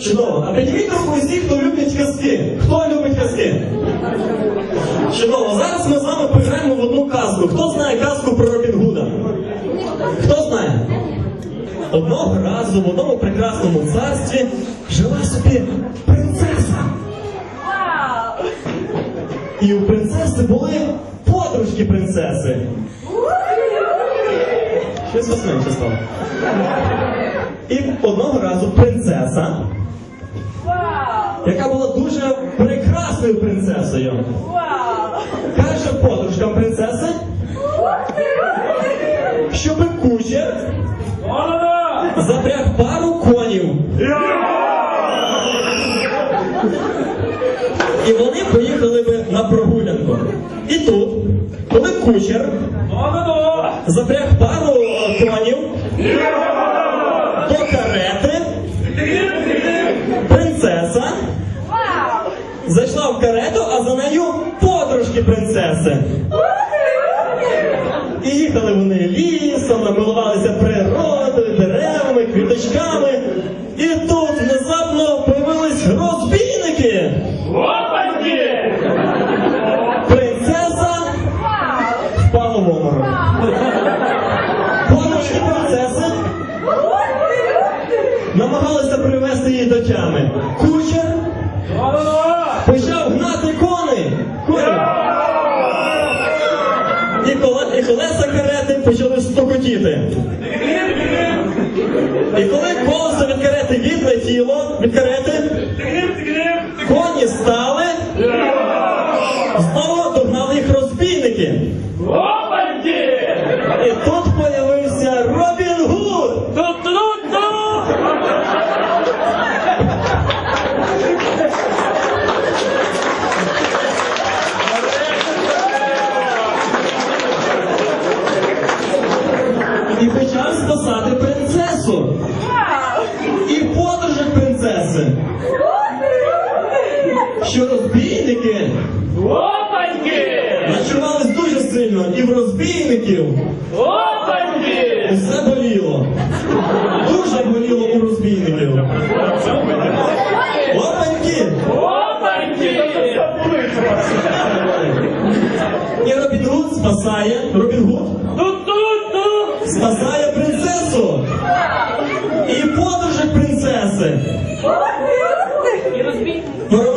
Чудово. А підніміть руку усі, хто любить казки. Хто любить казки? Чудово. Зараз ми з вами пограємо в одну казку. Хто знає казку про Робін Гуда? Хто знає? Одного разу в одному прекрасному царстві жила собі принцеса. І у принцеси були подружки принцеси. Щось вас менше стало. І одного разу принцеса! Яка була дуже прекрасною принцесою, Вау! каже подружкам принцеси, щоб кучер запряг пару конів. І вони поїхали би на прогулянку. І тут, коли кучер запряг пару е, конів до карети, принцеса зайшла в карету, а за нею подружки принцеси. І їхали вони лісом, намилувалися природою, деревами, квіточками. І тут внезапно появились розбійники. Принцеса впала в обморок. Подружки принцеси намагалися привести її до тями. Кучер почав гнати кони. І колеса карети почали стукотіти. І коли колесо від карети відлетіло від карети, коні сильно, і в розбійників все боліло. Дуже боліло у розбійників. Опаньки! Опаньки! І Робін Гуд спасає. Робін Гуд спасає принцесу. І подружок принцеси. Перемонтував-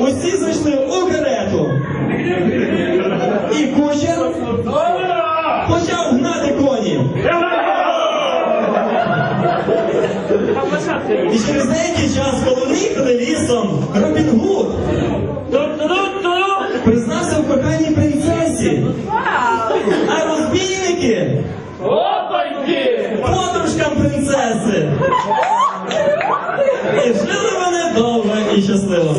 усі зайшли у карету. І кучер почав гнати коні. І через деякий час, коли вони лісом, Робін Гуд признався в коханні принцесі, а розбійники подружкам принцеси. І жили і щасливо.